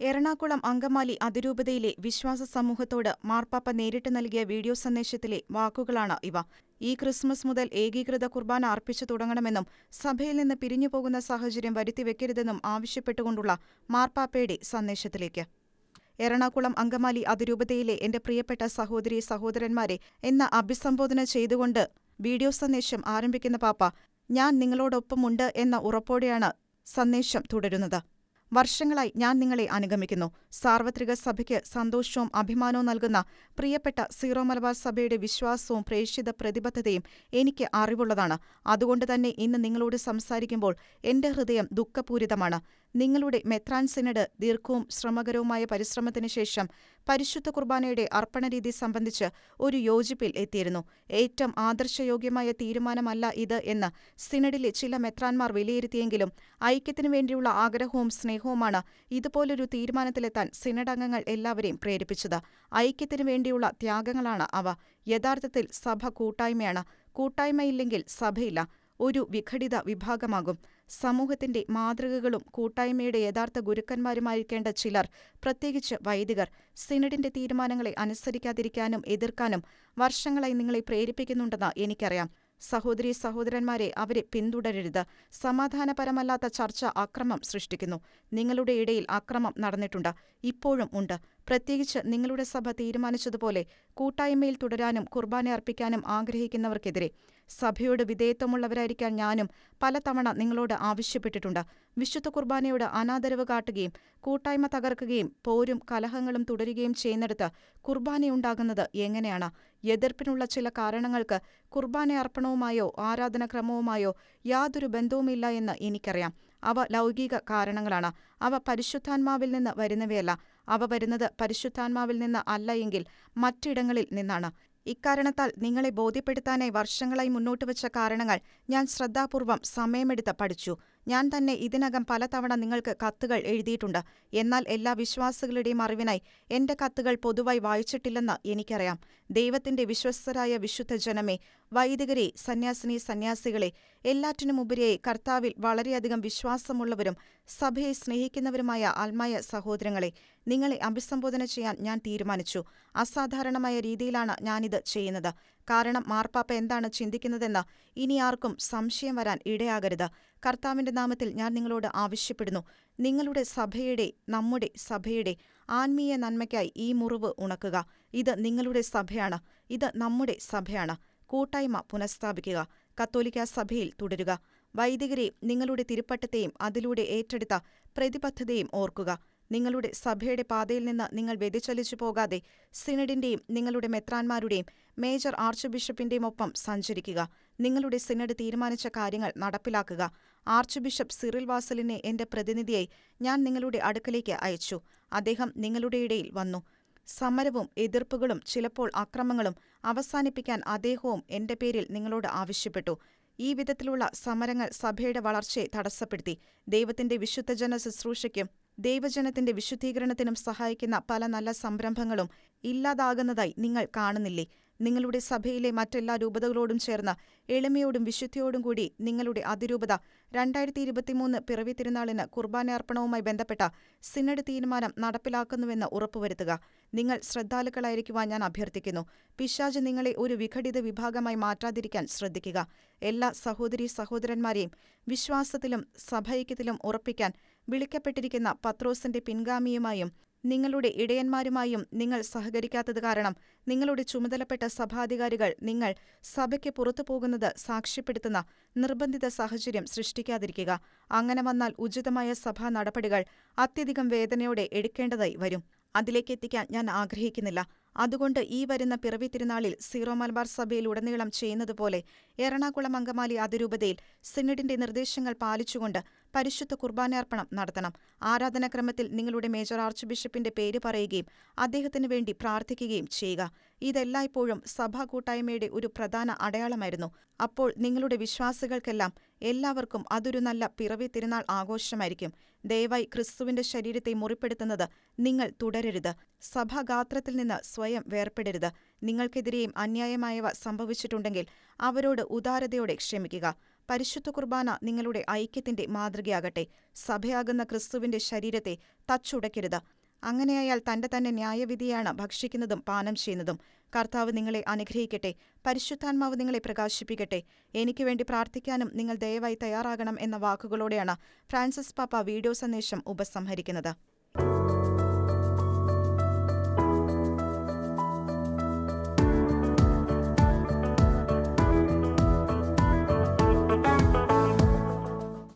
എറണാകുളം അങ്കമാലി അതിരൂപതയിലെ വിശ്വാസ സമൂഹത്തോട് മാർപ്പാപ്പ നേരിട്ട് നൽകിയ വീഡിയോ സന്ദേശത്തിലെ വാക്കുകളാണ് ഇവ. ഈ ക്രിസ്മസ് മുതൽ ഏകീകൃത കുർബാന അർപ്പിച്ചു തുടങ്ങണമെന്നും സഭയിൽ നിന്ന് പിരിഞ്ഞുപോകുന്ന സാഹചര്യം വരുത്തിവെക്കരുതെന്നും ആവശ്യപ്പെട്ടുകൊണ്ടുള്ള മാർപ്പാപ്പയുടെ സന്ദേശത്തിലേക്ക്. എറണാകുളം അങ്കമാലി അതിരൂപതയിലെ എന്റെ പ്രിയപ്പെട്ട സഹോദരി സഹോദരന്മാരെ എന്ന അഭിസംബോധന ചെയ്തുകൊണ്ട് വീഡിയോ സന്ദേശം ആരംഭിക്കുന്ന പാപ്പ ഞാൻ നിങ്ങളോടൊപ്പമുണ്ട് എന്ന ഉറപ്പോടെയാണ് സന്ദേശം തുടരുന്നത്. വർഷങ്ങളായി ഞാൻ നിങ്ങളെ അനുഗമിക്കുന്നു. സാർവത്രിക സഭയ്ക്ക് സന്തോഷവും അഭിമാനവും നൽകുന്ന പ്രിയപ്പെട്ട സീറോ മലബാർ സഭയുടെ വിശ്വാസവും പ്രേക്ഷിത പ്രതിബദ്ധതയും എനിക്ക് അറിവുള്ളതാണ്. അതുകൊണ്ട് തന്നെ ഇന്ന് നിങ്ങളോട് സംസാരിക്കുമ്പോൾ എന്റെ ഹൃദയം ദുഃഖപൂരിതമാണ്. നിങ്ങളുടെ മെത്രാൻ സിനഡ് ദീർഘവും ശ്രമകരവുമായ പരിശ്രമത്തിന് ശേഷം പരിശുദ്ധ കുർബാനയുടെ അർപ്പണരീതി സംബന്ധിച്ച് ഒരു യോജിപ്പിൽ എത്തിയിരുന്നു. ഏറ്റവും ആദർശയോഗ്യമായ തീരുമാനമല്ല ഇത് എന്ന് സിനഡിലെ ചില മെത്രാൻമാർ വിലയിരുത്തിയെങ്കിലും ഐക്യത്തിനു വേണ്ടിയുള്ള ആഗ്രഹവും സ്നേഹവുമാണ് ഇതുപോലൊരു തീരുമാനത്തിലെത്താൻ സിനഡംഗങ്ങൾ എല്ലാവരെയും പ്രേരിപ്പിച്ചത്. ഐക്യത്തിനു വേണ്ടിയുള്ള ത്യാഗങ്ങളാണ് അവ. യഥാർത്ഥത്തിൽ സഭ കൂട്ടായ്മയാണ്. കൂട്ടായ്മയില്ലെങ്കിൽ സഭയില്ല. ഒരു വിഘടിത വിഭാഗമാകും. സമൂഹത്തിന്റെ മാതൃകകളും കൂട്ടായ്മയുടെ യഥാർത്ഥ ഗുരുക്കന്മാരുമായിരിക്കേണ്ട ചിലർ, പ്രത്യേകിച്ച് വൈദികർ, സിനഡിന്റെ തീരുമാനങ്ങളെ അനുസരിക്കാതിരിക്കാനും എതിർക്കാനും വർഷങ്ങളായി നിങ്ങളെ പ്രേരിപ്പിക്കുന്നുണ്ടെന്ന് എനിക്കറിയാം. സഹോദരീ സഹോദരന്മാരെ അവരെ പിന്തുടരരുത്. സമാധാനപരമല്ലാത്ത ചർച്ച അക്രമം സൃഷ്ടിക്കുന്നു. നിങ്ങളുടെ ഇടയിൽ അക്രമം നടന്നിട്ടുണ്ട്. ഇപ്പോഴും ഉണ്ട്. പ്രത്യേകിച്ച് നിങ്ങളുടെ സഭ തീരുമാനിച്ചതുപോലെ കൂട്ടായ്മയിൽ തുടരാനും കുർബാന അർപ്പിക്കാനും ആഗ്രഹിക്കുന്നവർക്കെതിരെ. സഭയോട് വിധേയത്വമുള്ളവരായിരിക്കാൻ ഞാനും പലതവണ നിങ്ങളോട് ആവശ്യപ്പെട്ടിട്ടുണ്ട്. വിശുദ്ധ കുർബാനയോട് അനാദരവ് കാട്ടുകയും കൂട്ടായ്മ തകർക്കുകയും പോരും കലഹങ്ങളും തുടരുകയും ചെയ്യുന്നിടത്ത് കുർബാനയുണ്ടാകുന്നത് എങ്ങനെയാണ്? എതിർപ്പിനുള്ള ചില കാരണങ്ങൾക്ക് കുർബാന അർപ്പണവുമായോ ആരാധനാക്രമവുമായോ യാതൊരു ബന്ധവുമില്ല എന്ന് എനിക്കറിയാം. അവ ലൗകിക കാരണങ്ങളാണ്. അവ പരിശുദ്ധാത്മാവിൽ നിന്ന് വരുന്നവയല്ല. അവ വരുന്നത് പരിശുദ്ധാത്മാവിൽ നിന്ന് അല്ല എങ്കിൽ മറ്റിടങ്ങളിൽ നിന്നാണ്. ഇക്കാരണത്താൽ നിങ്ങളെ ബോധ്യപ്പെടുത്താനായി വർഷങ്ങളായി മുന്നോട്ടുവച്ച കാരണങ്ങൾ ഞാൻ ശ്രദ്ധാപൂർവം സമയമെടുത്ത് പഠിച്ചു. ഞാൻ തന്നെ ഇതിനകം പലതവണ നിങ്ങൾക്ക് കത്തുകൾ എഴുതിയിട്ടുണ്ട്. എന്നാൽ എല്ലാ വിശ്വാസികളുടെയും അറിവിനായി എന്റെ കത്തുകൾ പൊതുവായി വായിച്ചിട്ടില്ലെന്ന് എനിക്കറിയാം. ദൈവത്തിന്റെ വിശ്വസ്തരായ വിശുദ്ധ വിശുദ്ധജനമേ, വൈദികരെ സന്യാസിനി സന്യാസികളെ എല്ലാറ്റിനുമുപരിയായി കർത്താവിൽ വളരെയധികം വിശ്വാസമുള്ളവരും സഭയെ സ്നേഹിക്കുന്നവരുമായ ആത്മായ സഹോദരങ്ങളെ നിങ്ങളെ അഭിസംബോധന ചെയ്യാൻ ഞാൻ തീരുമാനിച്ചു. അസാധാരണമായ രീതിയിലാണ് ഞാനിത് ചെയ്യുന്നത്. കാരണം മാർപ്പാപ്പ എന്താണ് ചിന്തിക്കുന്നതെന്ന് ഇനി ആർക്കും സംശയം വരാൻ ഇടയാകരുത്. കർത്താവിന്റെ നാമത്തിൽ ഞാൻ നിങ്ങളോട് ആവശ്യപ്പെടുന്നു. നിങ്ങളുടെ സഭയുടെ, നമ്മുടെ സഭയുടെ ആത്മീയ നന്മയ്ക്കായി ഈ മുറിവ് ഉണക്കുക. ഇത് നിങ്ങളുടെ സഭയാണ്. ഇത് നമ്മുടെ സഭയാണ്. കൂട്ടായ്മ പുനഃസ്ഥാപിക്കുക. കത്തോലിക്ക സഭയിൽ തുടരുക. വൈദികരേ, നിങ്ങളുടെ തിരുപ്പട്ടത്തെയും അതിലൂടെ ഏറ്റെടുത്ത പ്രതിബദ്ധതയും ഓർക്കുക. നിങ്ങളുടെ സഭയുടെ പാതയിൽ നിന്ന് നിങ്ങൾ വ്യതിചലിച്ചു പോകാതെ സിനഡിന്റെയും നിങ്ങളുടെ മെത്രാന്മാരുടെയും മേജർ ആർച്ച് ബിഷപ്പിന്റെയും ഒപ്പം സഞ്ചരിക്കുക. നിങ്ങളുടെ സിനഡ് തീരുമാനിച്ച കാര്യങ്ങൾ നടപ്പിലാക്കുക. ആർച്ച് ബിഷപ്പ് സിറിൽ വാസലിനെ എന്റെ പ്രതിനിധിയായി ഞാൻ നിങ്ങളുടെ അടുക്കലേക്ക് അയച്ചു. അദ്ദേഹം നിങ്ങളുടെ ഇടയിൽ വന്നു. സമരവും എതിർപ്പുകളും ചിലപ്പോൾ അക്രമങ്ങളും അവസാനിപ്പിക്കാൻ അദ്ദേഹവും എന്റെ പേരിൽ നിങ്ങളോട് ആവശ്യപ്പെട്ടു. ഈ വിധത്തിലുള്ള സമരങ്ങൾ സഭയുടെ വളർച്ചയെ തടസ്സപ്പെടുത്തി. ദൈവത്തിന്റെ വിശുദ്ധജന ശുശ്രൂഷയ്ക്കും ദൈവജനത്തിന്റെ വിശുദ്ധീകരണത്തിനും സഹായിക്കുന്ന പല നല്ല സംരംഭങ്ങളും ഇല്ലാതാകുന്നതായി നിങ്ങൾ കാണുന്നില്ലേ? നിങ്ങളുടെ സഭയിലെ മറ്റെല്ലാ രൂപതകളോടും ചേർന്ന് എളിമയോടും വിശുദ്ധിയോടും കൂടി നിങ്ങളുടെ അതിരൂപത രണ്ടായിരത്തി ഇരുപത്തിമൂന്ന് പിറവി തിരുനാളിന് കുർബാനയർപ്പണവുമായി ബന്ധപ്പെട്ട സിനഡ് തീരുമാനം നടപ്പിലാക്കുന്നുവെന്ന് ഉറപ്പുവരുത്തുക. നിങ്ങൾ ശ്രദ്ധാലുക്കളായിരിക്കുവാൻ ഞാൻ അഭ്യർത്ഥിക്കുന്നു. പിശാജ് നിങ്ങളെ ഒരു വിഘടിത വിഭാഗമായി മാറ്റാതിരിക്കാൻ ശ്രദ്ധിക്കുക. എല്ലാ സഹോദരി സഹോദരന്മാരെയും വിശ്വാസത്തിലും സഭൈക്യത്തിലും ഉറപ്പിക്കാൻ വിളിക്കപ്പെട്ടിരിക്കുന്ന പത്രോസിന്റെ പിൻഗാമിയുമായും നിങ്ങളുടെ ഇടയന്മാരുമായും നിങ്ങൾ സഹകരിക്കാത്തത് കാരണം നിങ്ങളുടെ ചുമതലപ്പെട്ട സഭാധികാരികൾ നിങ്ങൾ സഭയ്ക്ക് പുറത്തു പോകുന്നത് സാക്ഷ്യപ്പെടുത്തുന്ന നിർബന്ധിത സാഹചര്യം സൃഷ്ടിക്കാതിരിക്കുക. അങ്ങനെ വന്നാൽ ഉചിതമായ സഭാ നടപടികൾ അത്യധികം വേദനയോടെ എടുക്കേണ്ടതായി വരും. അതിലേക്ക് എത്തിക്കാൻ ഞാൻ ആഗ്രഹിക്കുന്നില്ല. അതുകൊണ്ട് ഈ വരുന്ന പിറവി തിരുനാളിൽ സീറോ മലബാർ സഭയിൽ ഉടനീളം ചെയ്യുന്നതുപോലെ എറണാകുളം അങ്കമാലി അതിരൂപതയിൽ സിനഡിന്റെ നിർദ്ദേശങ്ങൾ പാലിച്ചുകൊണ്ട് പരിശുദ്ധ കുർബാനയർപ്പണം നടത്തണം. ആരാധനാക്രമത്തിൽ നിങ്ങളുടെ മേജർ ആർച്ച് ബിഷപ്പിന്റെ പേര് പറയുകയും അദ്ദേഹത്തിന് വേണ്ടി പ്രാർത്ഥിക്കുകയും ചെയ്യുക. ഇതെല്ലായ്പ്പോഴും സഭാ കൂട്ടായ്മയുടെ ഒരു പ്രധാന അടയാളമായിരുന്നു. അപ്പോൾ നിങ്ങളുടെ വിശ്വാസികൾക്കെല്ലാം എല്ലാവർക്കും അതൊരു നല്ല പിറവി തിരുനാൾ ആഘോഷമായിരിക്കും. ദയവായി ക്രിസ്തുവിന്റെ ശരീരത്തെ മുറിപ്പെടുത്തുന്നത് നിങ്ങൾ തുടരരുത്. സഭാഗാത്രത്തിൽ നിന്ന് സ്വയം വേർപെടരുത്. നിങ്ങൾക്കെതിരെയും അന്യായമായവ സംഭവിച്ചിട്ടുണ്ടെങ്കിൽ അവരോട് ഉദാരതയോടെ ക്ഷമിക്കുക. പരിശുദ്ധ കുർബാന നിങ്ങളുടെ ഐക്യത്തിന്റെ മാതൃകയാകട്ടെ. സഭയാകുന്ന ക്രിസ്തുവിന്റെ ശരീരത്തെ തച്ചുടയ്ക്കരുത്. അങ്ങനെയായാൽ തന്റെ തന്നെ ന്യായവിധിയാണ് ഭക്ഷിക്കുന്നതും പാനം ചെയ്യുന്നതും. കർത്താവ് നിങ്ങളെ അനുഗ്രഹിക്കട്ടെ. പരിശുദ്ധാത്മാവ് നിങ്ങളെ പ്രകാശിപ്പിക്കട്ടെ. എനിക്ക് വേണ്ടി പ്രാർത്ഥിക്കാനും നിങ്ങൾ ദയവായി തയ്യാറാകണം എന്ന വാക്കുകളോടെയാണ് ഫ്രാൻസിസ് പാപ്പ വീഡിയോ സന്ദേശം ഉപസംഹരിക്കുന്നത്.